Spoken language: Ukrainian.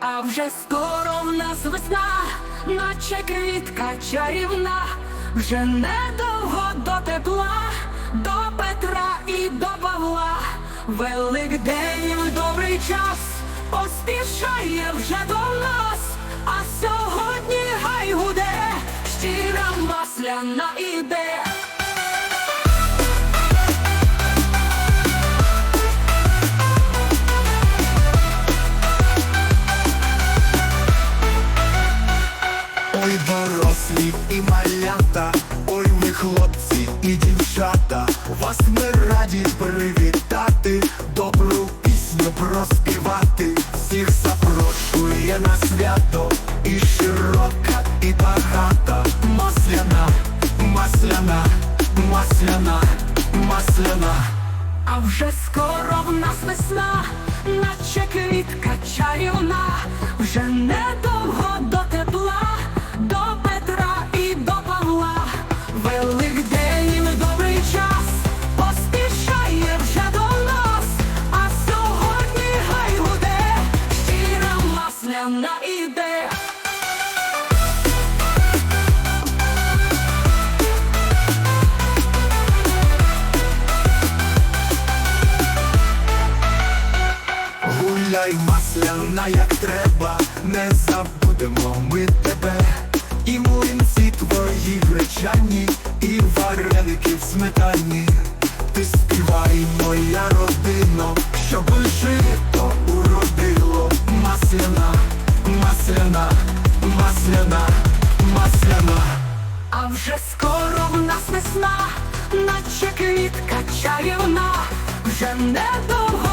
А вже скоро в нас весна, наче квітка чарівна, вже недовго до тепла, до Петра і до Павла, Великдень, добрий час поспішає вже до нас, а сьогодні гай гуде, щира масляна. Ой, дорослі і малята, ой, ви хлопці і дівчата, вас ми раді привітати, добру пісню проспівати, всіх запрошує на свято, і широка, і багата, масляна, масляна, масляна, масляна. А вже скоро в нас весна, наче квітка чарівна, вже недовго до масляна іде. Гуляй масляна, як треба, не забудемо ми тебе. І млинці твої гречані, і вареники в сметані. Масляна, масляна, масляна. А вже скоро в нас весна, наче квітка чарівна, вже недовго